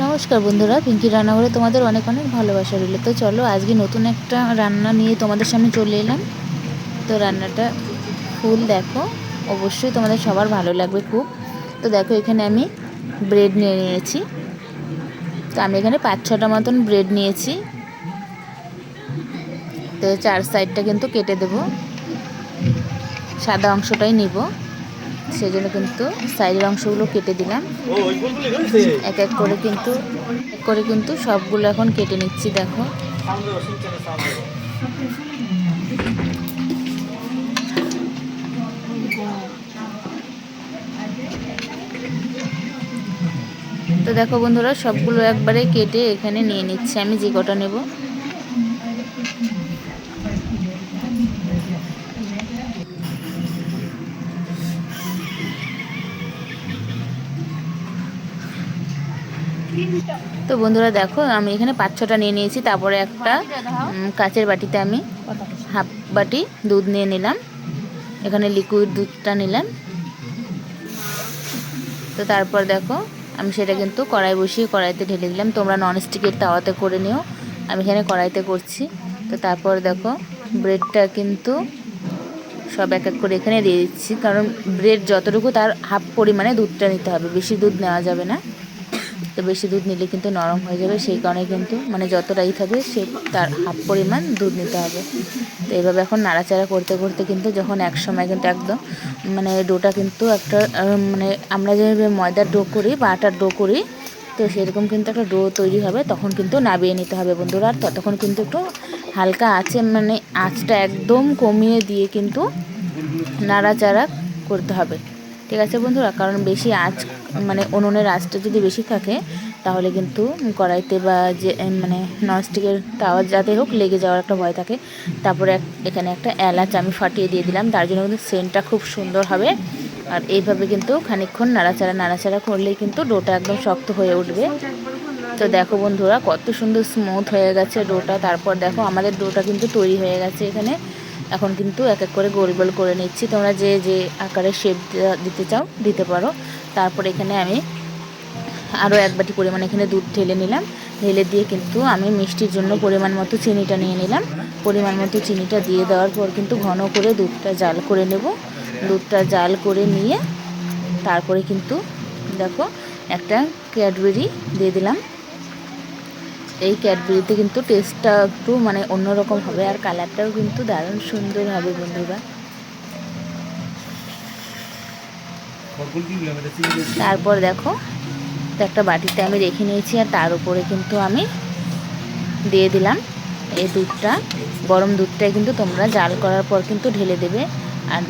নমস্কার বন্ধুরা, পিঙ্কি রান্নাঘরে তোমাদের অনেক অনেক ভালোবাসা রইল। তো চলো, আজকে নতুন একটা রান্না নিয়ে তোমাদের সামনে চলে এলাম। তো রান্নাটা ফুল দেখো, অবশ্যই তোমাদের সবার ভালো লাগবে খুব। তো দেখো, এখানে আমি ব্রেড নিয়ে নিয়েছি। তো আমি এখানে পাঁচ ছটা মতন ব্রেড নিয়েছি। তো চার সাইডটা কিন্তু কেটে দেব। সাদা অংশটাই নিব। সেই জন্য কিন্তু সাইডের অংশগুলো কেটে দিলাম। এক এক করে কিন্তু করে কিন্তু সবগুলো এখন কেটে নিচ্ছি, দেখো। তো দেখো বন্ধুরা, সবগুলো একবারে কেটে এখানে নিয়ে নিচ্ছি। আমি যে কটা নেব? তো বন্ধুরা দেখো, আমি এখানে পাঁচ ছটা নিয়ে নিয়েছি, তারপরে একটা কাচের বাটিতে আমি হাফ বাটি দুধ নিয়ে নিলাম। এখানে লিকুইড দুধটা নিলাম। তো তারপর দেখো, আমি সেটা কিন্তু কড়াই বসিয়ে কড়াইতে ঢেলে দিলাম। তোমরা ননস্টিকের তাওয়াতে করে নিও। আমি এখানে কড়াইতে করছি। তো তারপর দেখো ব্রেডটা কিন্তু সব এক এক করে এখানে দিয়ে দিচ্ছি। কারণ ব্রেড যতটুকু তার হাফ পরিমাণে দুধটা নিতে হবে। বেশি দুধ নেওয়া যাবে না। তো বেশি দুধ নিলে কিন্তু নরম হয়ে যাবে, সেই কারণে কিন্তু মানে যতটাই থাকবে সে তার হাফ পরিমাণ দুধ নিতে হবে। তো এইভাবে এখন নাড়াচাড়া করতে করতে কিন্তু যখন এক সময় কিন্তু একদম মানে ডোটা কিন্তু একটা মানে আমরা যেভাবে ময়দার ডো করি বা আটার ডো করি, তো সেরকম কিন্তু একটা ডো তৈরি হবে, তখন কিন্তু নাবিয়ে নিতে হবে বন্ধুরা। আর ততক্ষণ কিন্তু একটু হালকা আছে মানে আঁচটা একদম কমিয়ে দিয়ে কিন্তু নাড়াচাড়া করতে হবে। ঠিক আছে বন্ধুরা? কারণ বেশি আঁচ মানে উনুনের আঁচটা যদি বেশি থাকে, তাহলে কিন্তু কড়াইতে বা যে মানে ননস্টিকের তাওয়া যাতে হোক লেগে যাওয়ার একটা ভয় থাকে। তারপরে এখানে একটা এলাচ আমি ফাটিয়ে দিয়ে দিলাম। তার জন্য কিন্তু সেন্টটা খুব সুন্দর হবে। আর এইভাবে কিন্তু খানিকক্ষণ নাড়াচাড়া নাড়াচাড়া করলেই কিন্তু ডোটা একদম শক্ত হয়ে উঠবে। তো দেখো বন্ধুরা, কত সুন্দর স্মুথ হয়ে গেছে ডোটা। তারপর দেখো আমাদের ডোটা কিন্তু তৈরি হয়ে গেছে এখানে। এখন কিন্তু এক এক করে গোল গোল করে নিচ্ছি। তোমরা যে যে আকারে শেপ দিতে চাও, দিতে পারো। তারপর এখানে আমি আরও এক বাটি পরিমাণ এখানে দুধ ঢেলে নিলাম। ঢেলে দিয়ে কিন্তু আমি মিষ্টির জন্য পরিমাণ মতো চিনিটা নিয়ে নিলাম। পরিমাণ মতো চিনিটা দিয়ে দেওয়ার পর কিন্তু ঘন করে দুধটা জাল করে নেব। দুধটা জাল করে নিয়ে তারপরে কিন্তু দেখো একটা ক্যাডবেরি দিয়ে দিলাম। এই ক্যাডবেরিতে কিন্তু টেস্টটা একটু মানে অন্যরকম হবে আর কালারটাও কিন্তু দারুণ সুন্দর হবে বন্ধুরা। তারপর দেখো একটা বাটিতে আমি রেখে নিয়েছি আর তার উপরে কিন্তু আমি দিয়ে দিলাম এই দুধটা। গরম দুধটাই কিন্তু তোমরা জাল করার পর কিন্তু ঢেলে দেবে। আর